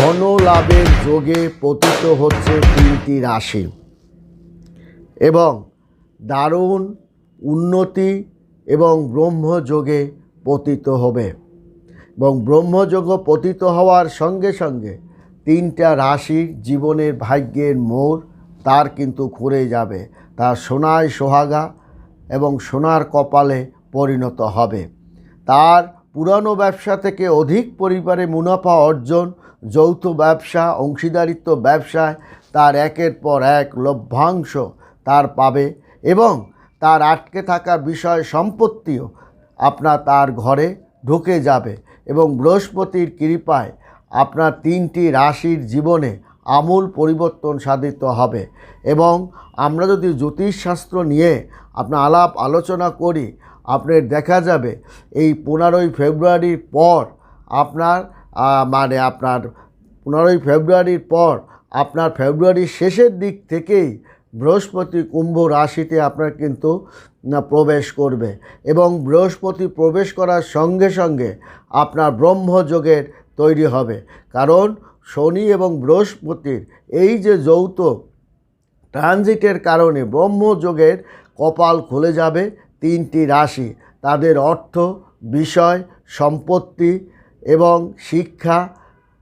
ধন লাভের যোগে পতিত হচ্ছে তিনটি রাশি। এবং দারুণ উন্নতি এবং ব্রহ্মযোগে পতিত হবে। এবং ব্রহ্মযোগ পতিত হওয়ার সঙ্গে সঙ্গে তিনটা রাশির জীবনের ভাগ্যের মোড় তার কিন্তু ঘুরে যাবে। তার সোনায় সোহাগা এবং সোনার কপালে পরিণত হবে। তার পুরানো ব্যবসা থেকে অধিক পরিবারে মুনাফা অর্জন যৌথ ব্যবসা, অংশীদারিত্ব ব্যবসায় তার একের পর এক লভ্যাংশ তার পাবে এবং তার আটকে থাকা বিষয় সম্পত্তিও আপনার তার ঘরে ঢুকে যাবে এবং বৃহস্পতির কৃপায় আপনার তিনটি রাশির জীবনে আমূল পরিবর্তন সাধিত হবে এবং আমরা যদি জ্যোতিষশাস্ত্র নিয়ে আপনার আলাপ আলোচনা করি, আপনার দেখা যাবে এই পনেরোই ফেব্রুয়ারির পর আপনার মানে আপনার পনেরোই ফেব্রুয়ারির পর আপনার ফেব্রুয়ারির শেষের দিক থেকেই বৃহস্পতি কুম্ভ রাশিতে আপনার কিন্তু প্রবেশ করবে এবং বৃহস্পতি প্রবেশ করার সঙ্গে সঙ্গে আপনার ব্রহ্মযোগের তৈরি হবে। কারণ শনি এবং বৃহস্পতির এই যে যৌথ ট্রানজিটের কারণে ব্রহ্মযোগের কপাল খুলে যাবে তিনটি রাশি। তাদের অর্থ, বিষয়, সম্পত্তি এবং শিক্ষা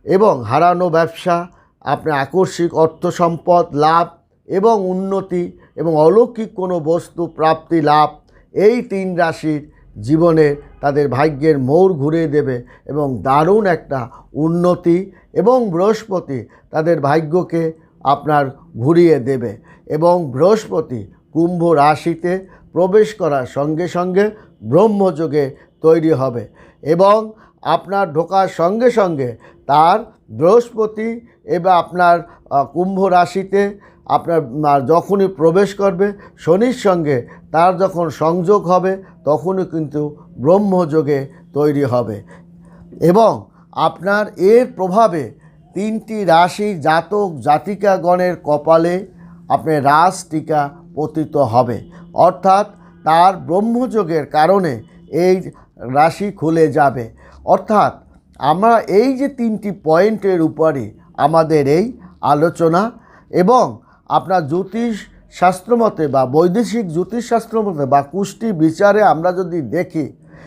এবং হারানো ব্যবসা আপনার আকস্মিক অর্থ সম্পদ, লাভ এবং উন্নতি এবং অলৌকিক কোনো বস্তু, প্রাপ্তি, লাভ, এই তিন রাশির জীবনে তাদের ভাগ্যের মোড় ঘুরিয়ে দেবে এবং দারুণ একটা উন্নতি এবং বৃহস্পতি তাদের ভাগ্যকে আপনার ঘুরিয়ে দেবে এবং বৃহস্পতি কুম্ভ রাশিতে প্রবেশ করার সঙ্গে সঙ্গে ব্রহ্মযোগে তৈরি হবে এবং আপনার ঢোকার সঙ্গে সঙ্গে তার বৃহস্পতি এবার আপনার কুম্ভ রাশিতে আপনার যখনই প্রবেশ করবে, শনির সঙ্গে তার যখন সংযোগ হবে, তখনই কিন্তু ব্রহ্মযোগে তৈরি হবে। এবং আপনার এর প্রভাবে তিনটি রাশি জাতক জাতিকাগণের কপালে আপনার রাস টিকা পতিত হবে। অর্থাৎ তার ব্রহ্মযোগের কারণে এই রাশি খুলে যাবে। অর্থাৎ আমরা এই যে তিনটি পয়েন্টের উপরে আমাদের এই আলোচনা এবং আপনার জ্যোতিষ শাস্ত্রমতে বা বৈদেশিক জ্যোতিষশাস্ত্র মতে বা কুষ্টি বিচারে আমরা যদি দেখি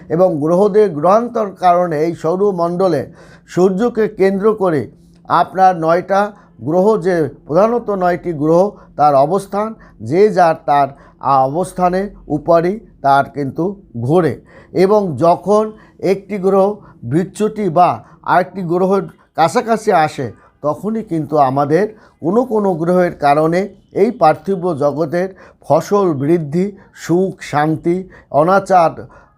এবং গ্রহদের গ্রহান্তর কারণে এই সৌরমণ্ডলে সূর্যকে কেন্দ্র করে আপনার নয়টা গ্রহ যে প্রধানত নয়টি গ্রহ তার অবস্থান যে যার তার আ, অবস্থানের উপরই তার কিন্তু ঘোরে। এবং যখন একটি গ্রহ বৃচ্ছটি বা আরেকটি গ্রহের কাছাকাছি আসে, তখনই কিন্তু আমাদের কোনো কোনো গ্রহের কারণে এই পার্থিব জগতের ফসল বৃদ্ধি, সুখ, শান্তি, অনাচার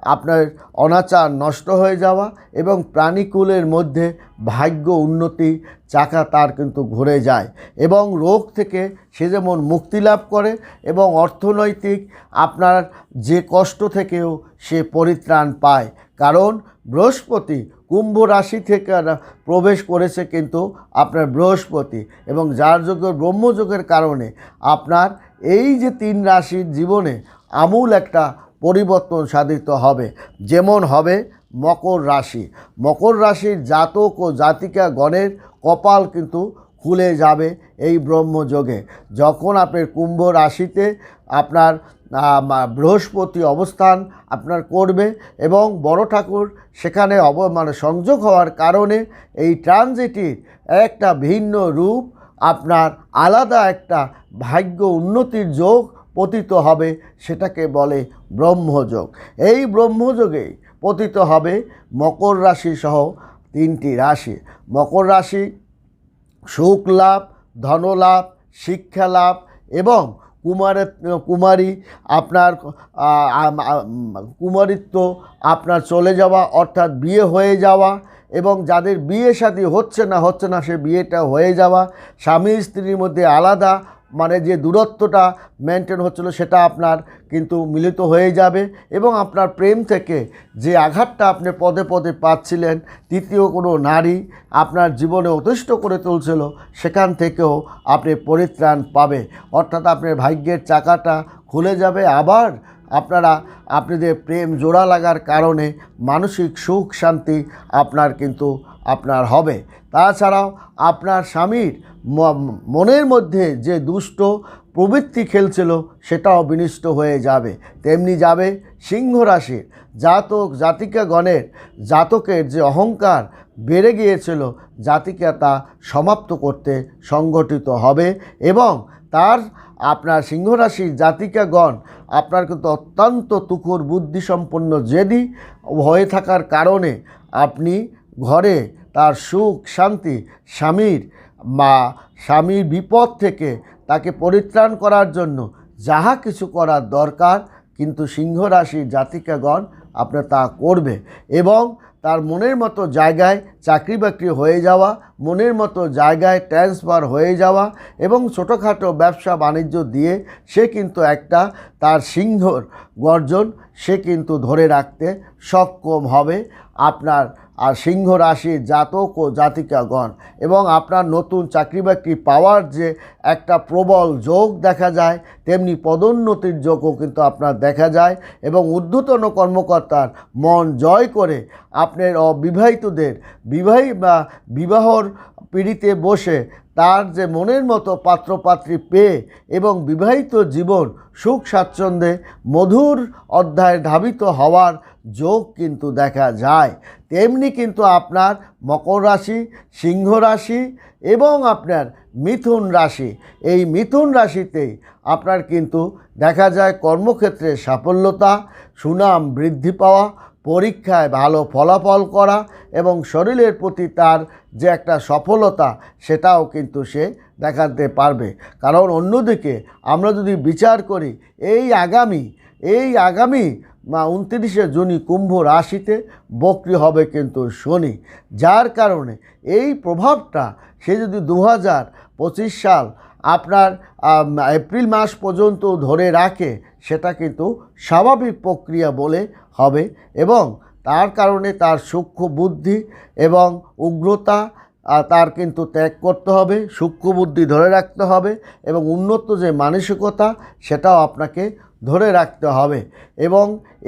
আপনার অনাচার নষ্ট হয়ে যাওয়া এবং প্রাণীকুলের মধ্যে ভাগ্য উন্নতি চাকা তার কিন্তু ঘুরে যায় এবং রোগ থেকে সে যেমন মুক্তি লাভ করে এবং অর্থনৈতিক আপনার যে কষ্ট থেকেও সে পরিত্রাণ পায়। কারণ বৃহস্পতি কুম্ভ রাশি থেকে প্রবেশ করেছে কিন্তু আপনার বৃহস্পতি এবং যার যোগ্য ব্রহ্মযোগের কারণে আপনার এই যে তিন রাশির জীবনে আমূল একটা পরিবর্তন সাধিত হবে। যেমন হবে মকর রাশি। মকর রাশির জাতক ও জাতিকা গণের কপাল কিন্তু খুলে যাবে এই ব্রহ্মযোগে। যখন আপনার কুম্ভ রাশিতে আপনার বৃহস্পতি অবস্থান আপনার করবে এবং বড় ঠাকুর সেখানে অব মানে সংযোগ হওয়ার কারণে এই ট্রানজিটির একটা ভিন্ন রূপ, আপনার আলাদা একটা ভাগ্য উন্নতির যোগ পতিত হবে সেটাকে বলে ব্রহ্মযোগ। এই ব্রহ্মযোগেই পতিত হবে মকর রাশি সহ তিনটি রাশি। মকর রাশি সুখ লাভ ধনলাভ শিক্ষা লাভ এবং কুমারের, কুমারী আপনার কুমারিত্ব আপনার চলে যাওয়া অর্থাৎ বিয়ে হয়ে যাওয়া এবং যাদের বিয়ে শাদী হচ্ছে না হচ্ছে না সে বিয়েটা হয়ে যাওয়া, স্বামী স্ত্রীর মধ্যে আলাদা মানে যে দূরত্বটা মেনটেন হচ্ছিল সেটা আপনার কিন্তু মিলিত হয়ে যাবে এবং আপনার প্রেম থেকে যে আঘাতটা আপনি পদে পদে পাচ্ছিলেন, তৃতীয় কোনো নারী আপনার জীবনে অতিষ্ঠ করে তুলছিল, সেখান থেকেও আপনি পরিত্রাণ পাবে। অর্থাৎ আপনার ভাগ্যের চাকাটা খুলে যাবে। আবার আপনারা, আপনাদের প্রেম জোড়া লাগার কারণে মানসিক সুখ শান্তি আপনার কিন্তু আপনার হবে। তাছাড়াও আপনার স্বামীর মনের মধ্যে যে দুষ্ট প্রবৃত্তি খেলছিল সেটাও বিনষ্ট হয়ে যাবে। তেমনি যাবে সিংহ রাশির। জাতক, জাতিকাগণের, জাতকের যে অহংকার বেড়ে গিয়েছিল, জাতিকা তা সমাপ্ত করতে সংগঠিত হবে এবং তার আপনার সিংহরাশির জাতিকাগণ, আপনার কিন্তু অত্যন্ত তুখুর বুদ্ধিসম্পন্ন জেদি হয়ে থাকার কারণে আপনি ঘরে তার সুখ, শান্তি, স্বামীর মা স্বামীর বিপদ থেকে তাকে পরিত্রাণ করার জন্য যাহা কিছু করার দরকার, কিন্তু সিংহ রাশির জাতিকাগণ আপনার তা করবে এবং তার মনের মতো জায়গায় চাকরি বাকরি হয়ে যাওয়া, মনের মতো জায়গায় ট্রান্সফার হয়ে যাওয়া এবং ছোটোখাটো ব্যবসা বাণিজ্য দিয়ে সে কিন্তু একটা তার সিংহর গর্জন সে কিন্তু ধরে রাখতে সক্ষম হবে। আপনার আর সিংহ রাশির জাতক ও জাতিকাগণ এবং আপনার নতুন চাকরি বাকরি পাওয়ার যে একটা প্রবল যোগ দেখা যায়, তেমনি পদোন্নতির যোগও কিন্তু আপনার দেখা যায় এবং ঊর্ধ্বতন কর্মকর্তার মন জয় করে আপনার অবিবাহিতদের বিবাহী বা বিবাহর পিড়িতে বসে তার যে মনের মতো পাত্রপাত্রী পেয়ে এবং বিবাহিত জীবন সুখ স্বাচ্ছন্দ্যে মধুর অধ্যায়ে ধাবিত হওয়ার যোগ কিন্তু দেখা যায়। তেমনি কিন্তু আপনার মকর রাশি, সিংহ রাশি এবং আপনার মিথুন রাশি। এই মিথুন রাশিতেই আপনার কিন্তু দেখা যায় কর্মক্ষেত্রে সাফল্যতা, সুনাম বৃদ্ধি পাওয়া পরীক্ষায় ভালো ফলাফল করা এবং শরীরের প্রতি তার যে একটা সফলতা, সেটাও কিন্তু সে দেখাতে পারবে। কারণ অন্যদিকে আমরা যদি বিচার করি, এই আগামী এই আগামী উনত্রিশে জুনি কুম্ভ রাশিতে বক্রি হবে কিন্তু শনি। যার কারণে এই প্রভাবটা সে যদি দু পঁচিশ সাল আপনার এপ্রিল মাস পর্যন্ত ধরে রাখে, সেটা কিন্তু স্বাভাবিক প্রক্রিয়া বলে হবে এবং তার কারণে তার সূক্ষ্ম বুদ্ধি এবং উগ্রতা তার কিন্তু ত্যাগ করতে হবে, সূক্ষ্ম বুদ্ধি ধরে রাখতে হবে এবং উন্নত যে মানসিকতা, সেটাও আপনাকে ধরে রাখতে হবে। এবং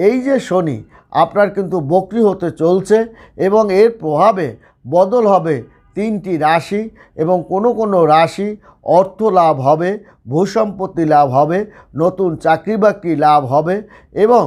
এই যে শনি, আপনার কিন্তু বকরি হতে চলছে এবং এর প্রভাবে বদল হবে তিনটি রাশি এবং কোনো কোনো রাশি অর্থ লাভ হবে, ভূসম্পত্তি লাভ হবে, নতুন চাকরি বাকরি লাভ হবে এবং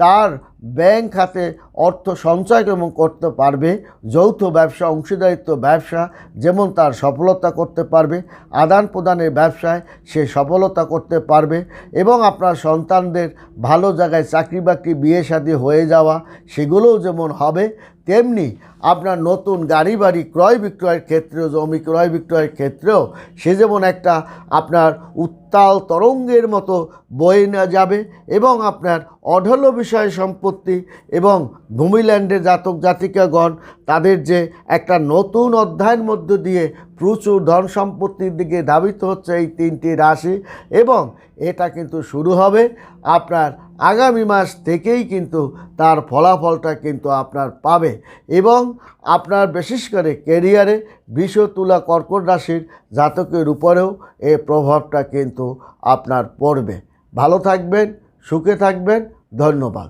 তার ব্যাংক খাতে অর্থ সঞ্চয় এবং করতে পারবে? যৌথ ব্যবসা, অংশীদারিত্ব ব্যবসা যেমন তার সফলতা করতে পারবে, আদান প্রদানের ব্যবসায় সে সফলতা করতে পারবে এবং আপনার সন্তানদের ভালো জায়গায় চাকরি বাকরি, বিয়ে শাদী হয়ে যাওয়া সেগুলোও যেমন হবে, তেমনি আপনার নতুন গাড়ি বাড়ি ক্রয় বিক্রয়ের ক্ষেত্রেও, জমি ক্রয় বিক্রয়ের ক্ষেত্রেও সে যেমন একটা আপনার উত্তাল তরঙ্গের মতো বয়ে না যাবে এবং আপনার অঢল বিষয় সম্পত্তি এবং ভূমিল্যান্ডের জাতক জাতিকাগণ তাদের যে একটা নতুন অধ্যায়ের মধ্য দিয়ে প্রচুর ধন সম্পত্তির দিকে ধাবিত হচ্ছে এই তিনটি রাশি এবং এটা কিন্তু শুরু হবে আপনার আগামী মাস থেকেই কিন্তু তার ফলাফলটা কিন্তু আপনার পাবে এবং আপনার বিশেষ করে কেরিয়ারে বিষ তুলা কর্কট রাশির জাতকের উপরেও এ প্রভাবটা কিন্তু আপনার পড়বে। ভালো থাকবেন, সুখে থাকবেন, ধন্যবাদ।